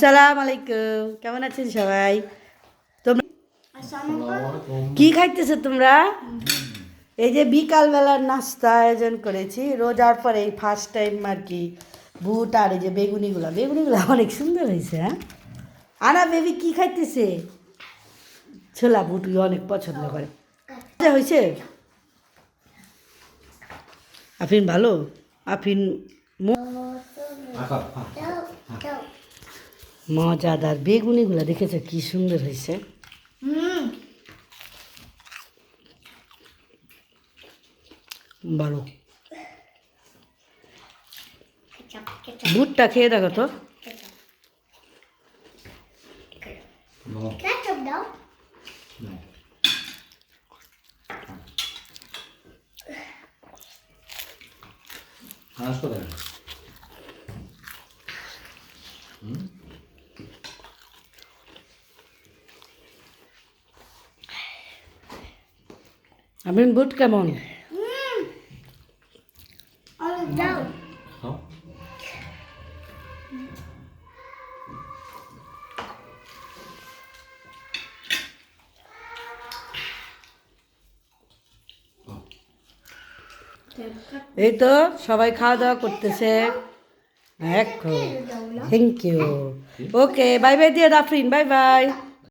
আসসালাম আলাইকুম কেমন আছেন সবাই? তোমরা কি খাইতেছো তোমরা? এই যে বিকালবেলার নাস্তা আয়োজন করেছি রোজার পরে এই ফার্স্ট টাইম আর কি বুট আর এই যে বেগুনিগুলো। বেগুনিগুলো অনেক সুন্দর হয়েছে হ্যাঁ? আনা বেবি কি খাইতেছে? ছোলা বুট অনেক পছন্দ করে। হয়েছে? আফিন ভালো? আফিন। মজাদার বেগুনিগুলো দেখেছ? কি সুন্দর হয়েছে। ভালো বুটটা খেয়ে দেখো তো। Ketchup আমিন বুট কেমন. হ্যাঁ। এই তো সবাই খাওয়া দাওয়া করতেছে। Thank you okay bye bye দিয়ে দাফরিন বাই বাই